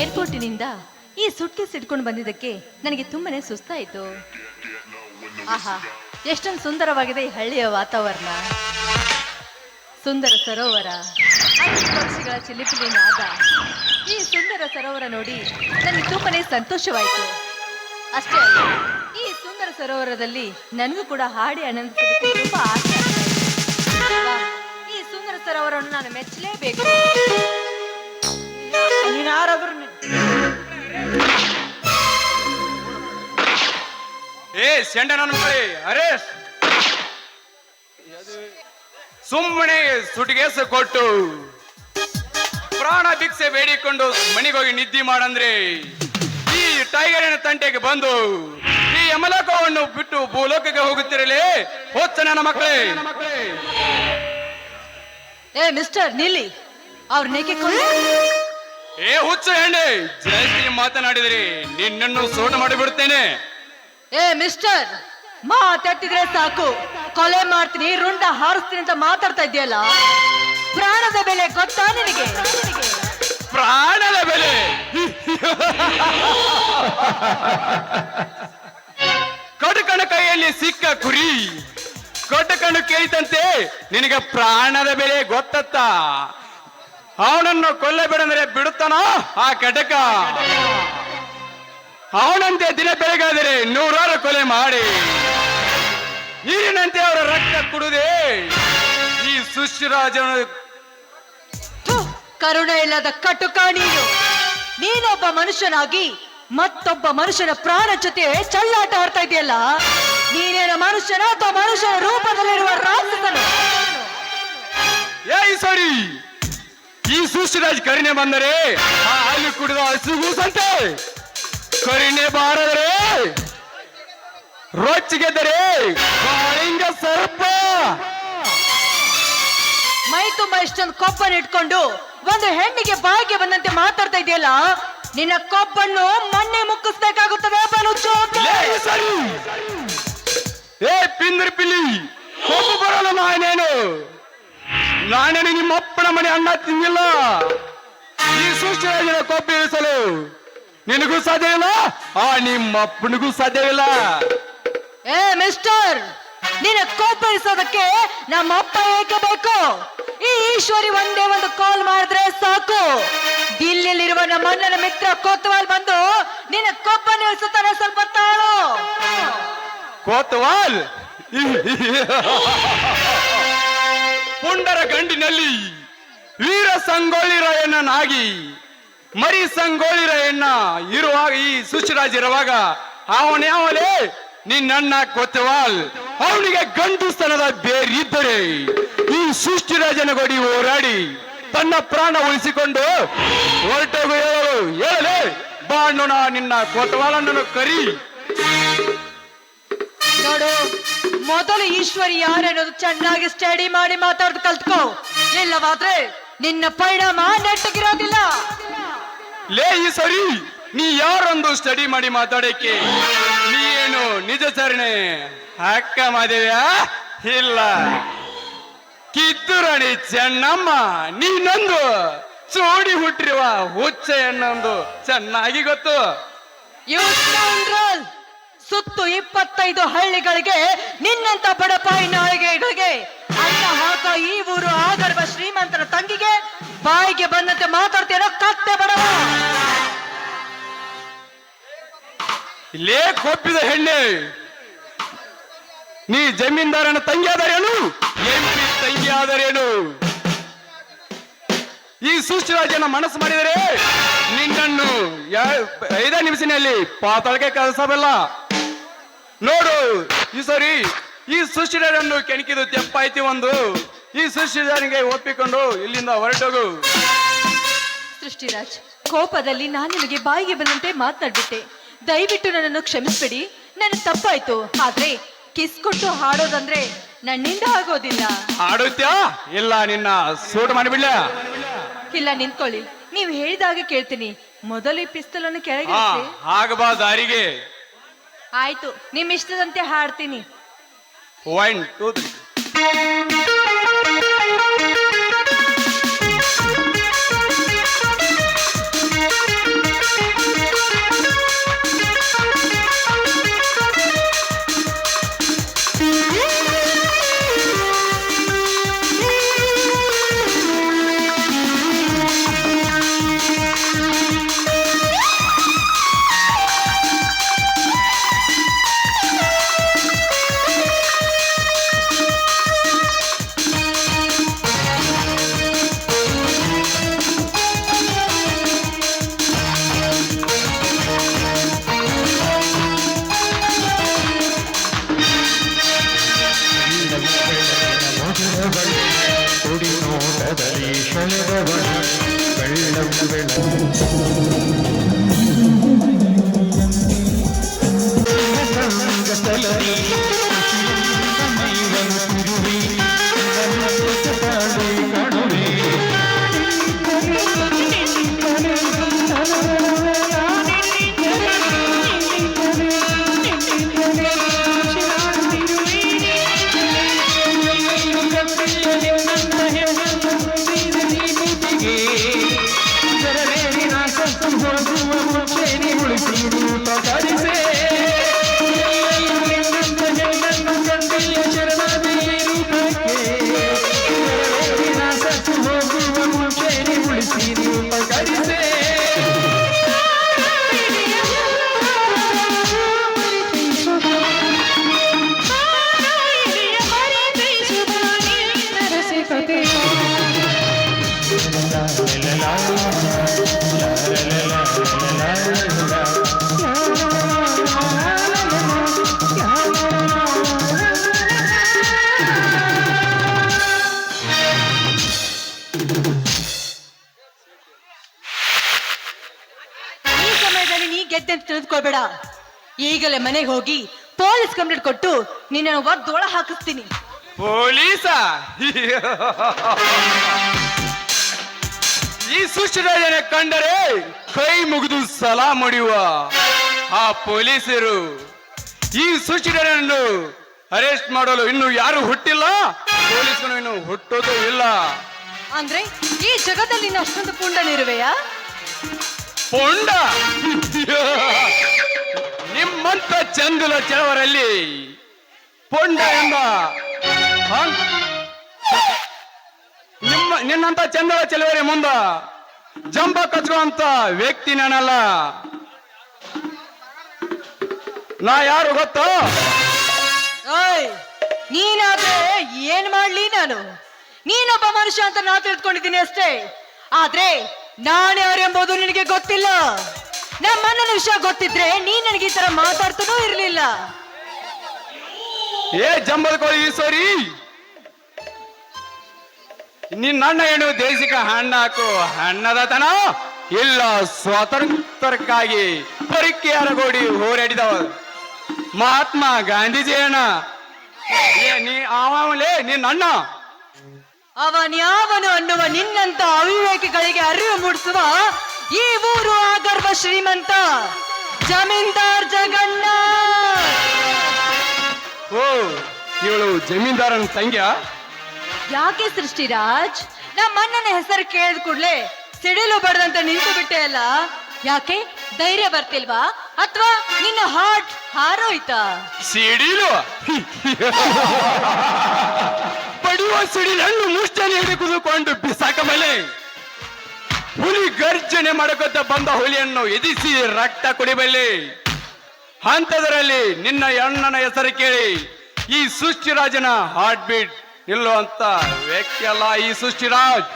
ಏರ್ಪೋರ್ಟಿನಿಂದ ಈ ಸುಟ್ಕೇಸ್ ಇಟ್ಕೊಂಡು ಬಂದಿದ್ದಕ್ಕೆ ನನಗೆ ತುಂಬಾನೇ ಸುಸ್ತಾಯಿತು. ಆಹಾ, ಎಷ್ಟೊಂದು ಸುಂದರವಾಗಿದೆ ಈ ಹಳ್ಳಿಯ ವಾತಾವರಣ. ಸುಂದರ ಸರೋವರ. ಪಕ್ಷಿಗಳ ಚಿಲಿಪಿಲಿ ನಾದ. ಈ ಸುಂದರ ಸರೋವರ ನೋಡಿ ನನಗೆ ತುಂಬಾನೇ ಸಂತೋಷವಾಯಿತು. ಅಷ್ಟೇ ಅಲ್ಲ, ಈ ಸುಂದರ ಸರೋವರದಲ್ಲಿ ನನಗೂ ಕೂಡ ಹಾಡಿ ಆನಂದಿಸೋದಕ್ಕೆ ತುಂಬಾ ಆಸೆ. ಈ ಸುಂದರ ಸರೋವರವನ್ನು ನಾನು ಮೆಚ್ಚಲೇಬೇಕು. ನೀನ್ ಯಾರಾದ್ರೂ ಏ ಸೆಂಡ ನನ್ನ ಹರೇಶ್. ಸುಮ್ಮನೆ ಸುಟಿಗೇಸ ಕೊಟ್ಟು ಪ್ರಾಣ ಭಿಕ್ಷೆ ಬೇಡಿಕೊಂಡು ಮನೆಗೋಗಿ ನಿದ್ದೆ ಮಾಡಂದ್ರೆ ಈ ಟೈಗರಿನ ತಂಟೆಗೆ ಬಂದು ಈ ಯಮಲೋಕವನ್ನು ಬಿಟ್ಟು ಭೂಲೋಕಕ್ಕೆ ಹೋಗುತ್ತಿರಲಿ? ಹೋಗ್ತ ನನ್ನ ಮಕ್ಕಳೇ ಏ ಮಿಸ್ಟರ್ ನಿಲ್ಲಿ ಅವ್ರ ನೇಕೆ ಏ ಹುಚ್ಚು ಹೆಣ್ಣೆ ಜಾಸ್ತಿ ಮಾತನಾಡಿದ್ರಿ ನಿನ್ನನ್ನು ಸೋಟು ಮಾಡಿಬಿಡ್ತೇನೆ. ಏ ಮಿಸ್ಟರ್ ಮಾತಾಡ್ತಿದ್ರೆ ಸಾಕು. ಕೊಲೆ ಮಾಡ್ತೀನಿ ರುಂಡ ಹಾರಿಸ್ತೀನಿ ಅಂತ ಮಾತಾಡ್ತಾ ಇದೆಯಲ್ಲ ಪ್ರಾಣದ ಬೆಲೆ ಗೊತ್ತಾ ನಿನಗೆ? ಪ್ರಾಣದ ಬೆಲೆ? ಕಡುಕಣ ಕೈಯಲ್ಲಿ ಸಿಕ್ಕ ಕುರಿ ಕಡುಕಣ ಕೇಳಿತಂತೆ ನಿನಗೆ ಪ್ರಾಣದ ಬೆಲೆ ಗೊತ್ತತ್ತ? ಅವನನ್ನು ಕೊಲ್ಲಬೇಡಂದ್ರೆ ಬಿಡುತ್ತಾನ? ಆ ಕಟಕ. ಅವನಂತೆ ದಿನ ಬೆಳಗಾದರೆ ನೂರಾರು ಕೊಲೆ ಮಾಡಿ. ನೀರಿನಂತೆ ಅವರ ರಕ್ತ ಕುಡಿದೆ. ಈ ಸುಶ್ರಾಜ ಕರುಣ ಇಲ್ಲದ ಕಟುಕ ನೀನು. ನೀನೊಬ್ಬ ಮನುಷ್ಯನಾಗಿ ಮತ್ತೊಬ್ಬ ಮನುಷ್ಯನ ಪ್ರಾಣ ಜೊತೆ ಚಲ್ಲಾಟ ಆಡ್ತಾ ಇದೆಯಲ್ಲ? ನೀನೇನ ಮನುಷ್ಯನ ಅಥವಾ ಮನುಷ್ಯನ ರೂಪದಲ್ಲಿರುವ ರಾಕ್ಷಸನು? ಏಯ್ ಸರಿ. ಈ ಸೃಷ್ಟಿರಾಜ್ ಕರಿಣೆ ಬಂದರೆ ಆ ಹಾಲು ಕುಡಿದ ಹಸುಗೂಸಂತೆ ಕರಿಣೆ ಬಾರದರೆ ರೊಚ್ಚಿಗೆದ್ದರೆ ಕಾಳಿಂಗ ಸರ್ಪ. ಮೈ ತುಂಬಾ ಇಷ್ಟೊಂದು ಕೊಬ್ಬನ್ನು ಇಟ್ಕೊಂಡು ಒಂದು ಹೆಣ್ಣಿಗೆ ಬಾಯಿಗೆ ಬಂದಂತೆ ಮಾತಾಡ್ತಾ ಇದೆಯಲ್ಲ ನಿನ್ನ ಕೊಬ್ಬನ್ನು ಮಣ್ಣೆ ಮುಕ್ಕಿಸ್ಬೇಕಾಗುತ್ತದೆ ಏ ಪಿಂದ್ರಿ ಪಿಲಿ ಕೋಪ ಬರಲ್ಲ ನಾನೇನು ನಾನೇನು ನಿಮ್ಮ ಅಪ್ಪನ ಮನೆ ಅಣ್ಣ ತಿನ್ನಿಲ್ಲ ಈ ಸುಶಿರಾಜನ ಕೊಬ್ಬ ಇಳಿಸಲು ನಿನಗೂ ಇಲ್ಲ ಆ ನಿಮ್ಮ ಅಪ್ಪನಿಗೂ ಇಲ್ಲ. ಏ ಮಿಸ್ಟರ್ ನಿನ್ನ ಕೋಪಿಸೋದಕ್ಕೆ ನಮ್ಮ ಅಪ್ಪ ಏಕೆ ಬೇಕು? ಈ ಈಶ್ವರಿ ಒಂದೇ ಒಂದು ಕಾಲ್ ಮಾಡಿದ್ರೆ ಸಾಕು. ದಿಲ್ಲಿಯಲ್ಲಿರುವ ನಮ್ಮ ಅಣ್ಣನ ಮಿತ್ರ ಕೋತ್ವಾಲ್ ಬಂದು ನಿನ್ನ ಕೋಪ ನಿಲ್ಸುತ್ತಾನೆ ಸ್ವಲ್ಪ ತಾಳು. ಕೋತವಾಲ್? ಪುಂಡರ ಗಂಡಿನಲ್ಲಿ ವೀರ ಸಂಗೊಳ್ಳಿ ರಾಯಣ್ಣನಾಗಿ ಮರಿ ಸಂಗೊಳ್ಳಿ ರಾಯಣ್ಣ ಇರುವಾಗ ಈ ಸುಶಿರಾಜ್ ಇರುವಾಗ ಅವನ್ಯಾವಲೇ ನಿನ್ನಣ್ಣ ಕೊತ್ತವಾಲ್ ಅವನಿಗೆ ಗಂಡು ಸ್ಥಾನದ ಬೇರಿದ್ದರೆ ಈ ಸೃಷ್ಟಿರಾಜನ ಗೊಡಿ ಹೋರಾಡಿ ತನ್ನ ಪ್ರಾಣ ಉಳಿಸಿಕೊಂಡು ಹೊರಟೋಗು, ಹೇಳಲು ಹೇಳಲೇ ಬಾಣ್ಣ ನಿನ್ನ ಕೊತ್ತವಾಲನ್ನು ಕರಿ. ನೋಡು. ಮೊದಲು ಈಶ್ವರಿ ಯಾರೇನೋದು ಚೆನ್ನಾಗಿ ಸ್ಟಡಿ ಮಾಡಿ ಮಾತಾಡೋದು ಕಲ್ತ್ಕೋ. ಇಲ್ಲವಾದ್ರೆ ನಿನ್ನ ಪರಿಣಾಮ ನೆಟ್ಟಗಿರೋದಿಲ್ಲ. ಲೇ ಈ ಸರಿ ನೀ ಯಾರೊಂದು ಸ್ಟಡಿ ಮಾಡಿ ಮಾತಾಡಕ್ಕೆ? ನೀ ಏನು ನಿಜ ಸರಣೆ? ಅಕ್ಕ ಮಾದೇವ್ಯಾ? ಇಲ್ಲ. ಕಿತ್ತೂರಾಣಿ ಚೆನ್ನಮ್ಮ ನೀನೊಂದು ಚೋಡಿ ಹುಟ್ಟಿರುವ ಹುಚ್ಚ ಎನ್ನೊಂದು ಚೆನ್ನಾಗಿ ಗೊತ್ತು. ಯೂಸ್! ಸುತ್ತು ಇಪ್ಪತ್ತೈದು ಹಳ್ಳಿಗಳಿಗೆ ನಿನ್ನಂತ ಬಡಪಾಯಿ ನಾಯಿಗೆಗಳಿಗೆ ಅನ್ನ ಹಾಕ ಈ ಊರು ಆಗರ್ಭ ಶ್ರೀಮಂತರ ತಂಗಿಗೆ. ಬಾಯಿಗೆ ಬಂದಂತೆ ಮಾತಾಡ್ತೇನೋ ಕತ್ತೆ ಬಡವ. ಇಲ್ಲೇ ಕೊಪ್ಪಿದ ಹೆಣ್ಣೆ. ನೀ ಜಮೀನ್ದಾರನ ತಂಗಿ ಆದರೇನು? ಎಂಪಿ ತಂಗಿ ಆದರೇನು? ಈ ಸೃಷ್ಟಿರಾಜನ ಮನಸ್ಸು ಮಾಡಿದರೆ ನಿನ್ನನ್ನು ಐದೇ ನಿಮಿಷನಲ್ಲಿ ಪಾತಾಳಕ್ಕೆ ಕಳಿಸಬಲ್ಲ ನೋಡು ಈ ಸರಿ ಈ ಸುಶೀಲರನ್ನು ಕೆಣಕಿದು ತೆಪ್ಪಾಯ್ತಿ ಒಂದು. ಈ ಸೃಷ್ಟಿರಾಜನಿಗೆ ಒಪ್ಪಿಕೊಂಡು ಇಲ್ಲಿಂದ ಹೊರಟೋಗು. ಸೃಷ್ಟಿರಾಜ್ ಕೋಪದಲ್ಲಿ ನಾನು ನಿಮಗೆ ಬಾಯಿಗೆ ಬಂದಂತೆ ಮಾತನಾಡ್ಬಿಟ್ಟೆ. ದಯವಿಟ್ಟು ನನ್ನನ್ನು ಕ್ಷಮಿಸ್ಬಿಡಿ ನನ್ನ ತಪ್ಪಾಯ್ತು. ಆದ್ರೆ ಕಿಸ್ ಕೊಟ್ಟು ಹಾಡೋದಂದ್ರೆ ನನ್ನಿಂದ ಆಗೋದಿಲ್ಲ. ಹಾಡುತ್ತಾ ಇಲ್ಲ ನಿನ್ನ ಸೂಟ್ ಮಾಡಿಬಿಡ್ಲ. ಇಲ್ಲ ನಿಂತ್ಕೊಳ್ಳಿ. ನೀವು ಹೇಳಿದಾಗ ಕೇಳ್ತೀನಿ. ಮೊದಲು ಈ ಪಿಸ್ತಲನ್ನು ಕೆಳಗೆ ಇರಿಸಿ. ಆಗಬಾ ದಾರಿಗೆ. ಆಯ್ತು ನಿಮ್ ಇಷ್ಟದಂತೆ ಹಾಡ್ತೀನಿ ಒನ್ ಟೂ ತ್ರೀ Yeah. ಗೆದ್ದೆ ಈಗಲೇ ಮನೆಗೆ ಹೋಗಿ ಪೊಲೀಸ್ ಕಂಪ್ಲೇಂಟ್ ಕೊಟ್ಟು ನಿನ್ನ ಒದ್ದೊಳ ಹಾಕಿಸ್ತೀನಿ. ಪೊಲೀಸ? ಈ ಸುಶ್ರಾಜನ ಕಂಡರೆ ಕೈ ಮುಗಿದು ಸಲಾ ಮಡಿಯುವ ಆ ಪೊಲೀಸರು. ಈ ಸುಶ್ರನನ್ನು ಅರೆಸ್ಟ್ ಮಾಡಲು ಇನ್ನು ಯಾರು ಹುಟ್ಟಿಲ್ಲ? ಪೊಲೀಸರು ಇನ್ನು ಹುಟ್ಟೋದು ಇಲ್ಲ. ಅಂದ್ರೆ ಈ ಜಗದಲ್ಲಿ ನೀನು ಅಷ್ಟೊಂದು ಪುಂಡನಿರುವೆಯಾ ಪೊಂಡ? ಚಂದುಲ ಚಳವರಲ್ಲಿ ಪೊಂಡ ಎಂಬ ನಿಮ್ಮ ನಿನ್ನಂತ ಚಂದಳ ಚಳವರಿ ಮುಂದ ಜಂಬ ಕಚ್ಚುವಂತ ವ್ಯಕ್ತಿ ನಾನಲ್ಲ. ನಾ ಯಾರು ಗೊತ್ತು? ನೀನಾದ್ರೆ ಏನ್ ಮಾಡ್ಲಿ ನಾನು? ನೀನೊಬ್ಬ ಮನುಷ್ಯ ಅಂತ ನಾ ತಿಳ್ಕೊಂಡಿದ್ದೀನಿ ಅಷ್ಟೇ. ಆದ್ರೆ ನಾನು ಯಾರು ಎಂಬುದು ನಿನಗೆ ಗೊತ್ತಿಲ್ಲ. ನಮ್ಮ ಅಣ್ಣನ ವಿಷಯ ಗೊತ್ತಿದ್ರೆ ನೀನ್ ನನಗೆ ಈ ತರ ಮಾತಾಡ್ತಾನೂ ಇರ್ಲಿಲ್ಲ. ಏ ಜಂಬಲ್ ಕೋಳಿ ಈಶ್ವರಿ. ನಿನ್ನ ಅಣ್ಣ ಏನು ದೇಶಿಕ ಹಣ್ಣ ಹಾಕು? ಹಣ್ಣದತನ ಇಲ್ಲ ಸ್ವಾತಂತ್ರ್ಯಕ್ಕಾಗಿ ಪರಿಕ್ಕೆ ಅರಗೋಡಿ ಹೋರಾಡಿದವ. ಮಹಾತ್ಮ ಗಾಂಧೀಜಿ ಅಣ್ಣ. ಏ ನೀ ಅವಲೇ ನಿನ್ನ ಅಣ್ಣ. ಅವನ್ಯಾವನು ಅನ್ನುವ ನಿನ್ನಂತ ಅವಿವೇಕಿಗಳಿಗೆ ಅರಿವು ಮೂಡಿಸುವ ಈ ಊರು ಆಗರ್ವ ಶ್ರೀಮಂತ ಜಮೀನ್ದಾರ್ ಜಗಣ್ಣ. ಓ ಇವಳು ಜಮೀನ್ದಾರನ ತಂಗ್ಯ? ಯಾಕೆ ಸೃಷ್ಟಿರಾಜ್? ನಮ್ಮ ಅಣ್ಣನ ಹೆಸರು ಕೇಳಿದ ಕೂಡಲೇ ಸಿಡಿಲು ಬಡದಂತ ನಿಂತು ಬಿಟ್ಟೆ ಅಲ್ಲ? ಯಾಕೆ? ಧೈರ್ಯ ಬರ್ತಿಲ್ವಾ? ಅಥವಾ ನಿನ್ನ ಹಾರ್ಟ್ ಹಾರೋಯ್ತಾ? ಸಿಡಿಲು? ಪಡುವ ಸಿಡಿಲನ್ನು ಮುಷ್ಟಲ್ಲಿ ಹಿಡಿದುಕೊಂಡು ಬಿಸಾಕ ಮೇಲೆ ಹುಲಿ ಗರ್ಜನೆ ಮಾಡಕೊತ್ತ ಬಂದ ಹುಲಿಯನ್ನು ಎದಿಸಿ ರಕ್ತ ಕುಡಿಬಲ್ಲಿ. ಹಂತದರಲ್ಲಿ ನಿನ್ನ ಅಣ್ಣನ ಹೆಸರು ಕೇಳಿ, ಈ ಸೃಷ್ಟಿರಾಜನ ಹಾರ್ಟ್ ಬೀಟ್ ನಿಲ್ಲುವಂತ ವ್ಯಕ್ತಿ ಅಲ್ಲ ಈ ಸೃಷ್ಟಿರಾಜ್.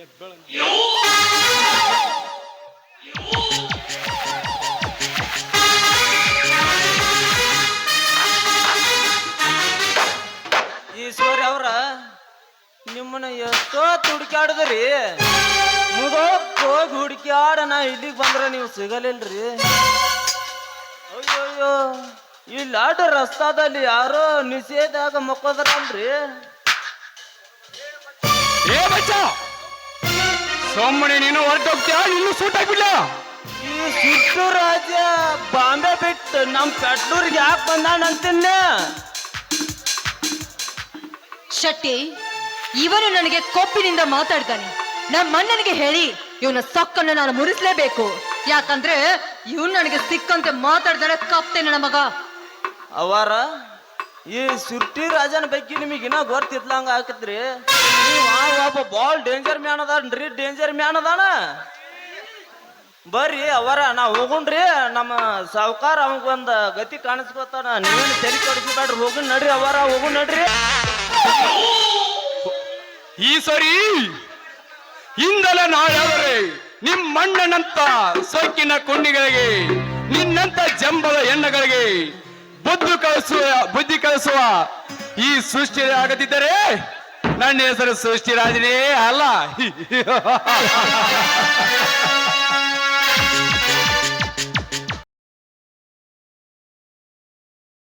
ಈಶ್ವರಿ ನಿಮ್ಮನ್ನ ಎಷ್ಟೋ ಹುಡುಕ್ಯಾಡದ್ರಿ ಮುಗೋಕ್ ಹೋಗಿ ಹುಡುಕ್ಯಾಡ ನಾ ಇಲ್ಲಿಗೆ ಬಂದ್ರ ನೀವು ಸಿಗಲಿಲ್ರಿ. ಅಯ್ಯೋಯ್ಯೋ ಇಲ್ಲಿ ಅಡ್ಡ ರಸ್ತಾದಲ್ಲಿ ಯಾರೋ ನಿಷೇಧಾಗ ಮಕ್ಕೋದ್ರಲ್ರಿ ಏ ಬಚ್ಚ! ಸೊಮ್ಮನೆ ನೀನು ಹೊರಟೋಗ್ತೀಯ? ಇನ್ನು ಸೂಟಾಗ್ಬಿಡ್ಲ ಈ ಸುಟ್ಟು ರಾಜ ಬಾಂಬೆ ಬಿಟ್ಟು ನಮ್ ಪೆಟ್ಲೂರ್ಗೆ ಯಾಕೆ ಬಂದಾನ ಅಂತಿನ್ನ ಶೆಟ್ಟಿ ಇವನು ನನಗೆ ಕೊಪ್ಪಿನಿಂದ ಮಾತಾಡ್ತಾನೆ. ನಮ್ಮ ಅಣ್ಣನಿಗೆ ಹೇಳಿ, ಇವನ ಸೊಕ್ಕನ್ನು ನಾನು ಮುರಿಸ್ಲೇಬೇಕು. ಯಾಕಂದ್ರೆ, ಇವನು ನನಗೆ ಸಿಕ್ಕಂತೆ ಮಾತಾಡ್ತಾನೆ ಕಪ್ತೇನೆ ನನ್ನ ಮಗ. ಅವರ, ಈ ಸುರ್ಟಿ ರಾಜನ ಬಗ್ಗೆ ನಿಮಗೆ ಇನ್ನ ಗೊತ್ತಿದ್ಲಂಗ ಆ ಒಬ್ಬ ಬಾಲ್ ಡೇಂಜರ್ ಮ್ಯಾನ್ ಅದಾನ್ರಿ ಡೇಂಜರ್ ಮ್ಯಾನ್ ಅದಾನ? ಬರ್ರಿ, ಅವರ, ನಾ ಹೋಗುಣ್ರಿ, ನಮ್ಮ ಸಾವುಕಾರ ಒಂದ ಗತಿ ಕಾಣಿಸ್ಕೊತಾನ. ನೀವೇನು ಸರಿ ಕಡಿಸ್ಬೇಡ್ರಿ ಹೋಗುಣ್ ನಡ್ರಿ, ಅವರ ಹೋಗು ನಡ್ರಿ. ಈ ಸರಿ ಇಂದಲ ನಾಳೆ ನಿಮ್ಮಣ್ಣನಂತ ಸೋಕಿನ ಕುಂಡಿಗಳಿಗೆ, ನಿನ್ನಂತ ಜಂಬದ ಹೆಣ್ಣಗಳಿಗೆ ಬುದ್ಧಿ ಕಳಿಸುವ ಬುದ್ಧಿ ಕಳಿಸುವ ಈ ಸೃಷ್ಟಿ ಆಗದಿದ್ದರೆ ನನ್ನ ಹೆಸರು ಸೃಷ್ಟಿರಾಜನೇ ಅಲ್ಲ.